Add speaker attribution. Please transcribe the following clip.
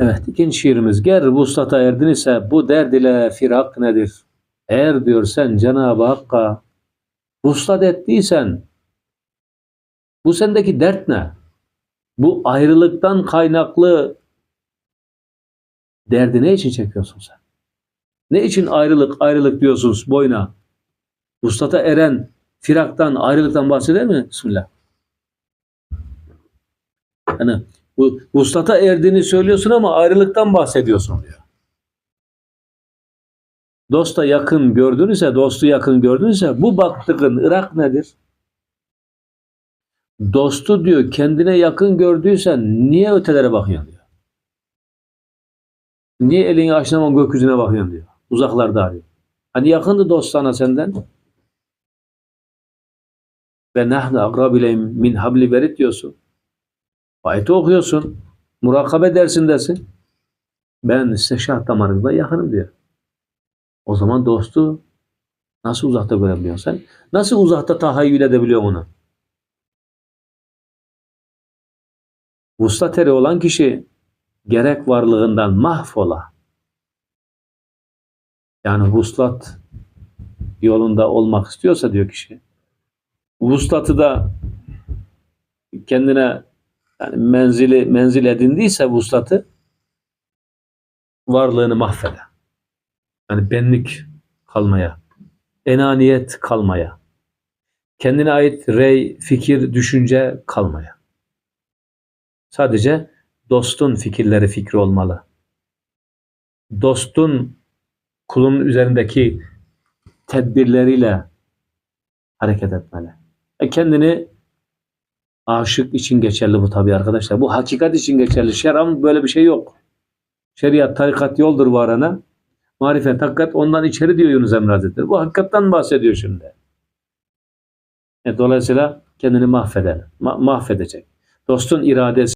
Speaker 1: Evet ikinci şiirimiz. Ger vuslata erdin ise bu derd ile firak nedir? Eğer diyor sen Cenab-ı Hakk'a vuslat ettiysen bu sendeki dert ne? Bu ayrılıktan kaynaklı derdi ne için çekiyorsun sen? Ne için ayrılık ayrılık diyorsunuz boyuna? Vuslata eren firaktan ayrılıktan bahseder mi? Bismillah. Hani bu vuslata erdiğini söylüyorsun ama ayrılıktan bahsediyorsun diyor. Dosta yakın gördünüzse, dostu yakın gördünüzse bu baktığın Irak nedir? Dostu diyor kendine yakın gördüysen niye ötelere bakıyorsun diyor. Niye elini açmadan gökyüzüne bakıyorsun diyor. Uzaklarda arıyor. Hani yakındı dost sana senden. Ve nahnu akrab ileyhim min habli verit diyorsun. Ayeti okuyorsun. Murakabe dersindesin. Ben size şah damarınızda yakınım diyor. O zaman dostu nasıl uzakta görebiliyorsun sen? Nasıl uzakta tahayyül edebiliyorsun onu? Vuslat eri olan kişi gerek varlığından mahvola. Yani vuslat yolunda olmak istiyorsa diyor kişi. Vuslatı da kendine yani menzili menzil edindiyse vuslatı varlığını mahveder. Yani benlik kalmaya, enaniyet kalmaya, kendine ait rey, fikir, düşünce kalmaya. Sadece dostun fikirleri fikri olmalı. Dostun kulun üzerindeki tedbirleriyle hareket etmeli. E kendini aşık için geçerli bu tabii arkadaşlar. Bu hakikat için geçerli. Şeram böyle bir şey yok. Şeriat, tarikat yoldur varana. Marifet, hakikat ondan içeri diyor Yunus Emre Hazretleri. Bu hakikattan bahsediyor şimdi. E, dolayısıyla kendini mahveder. Ma- mahvedecek. Dostun iradesi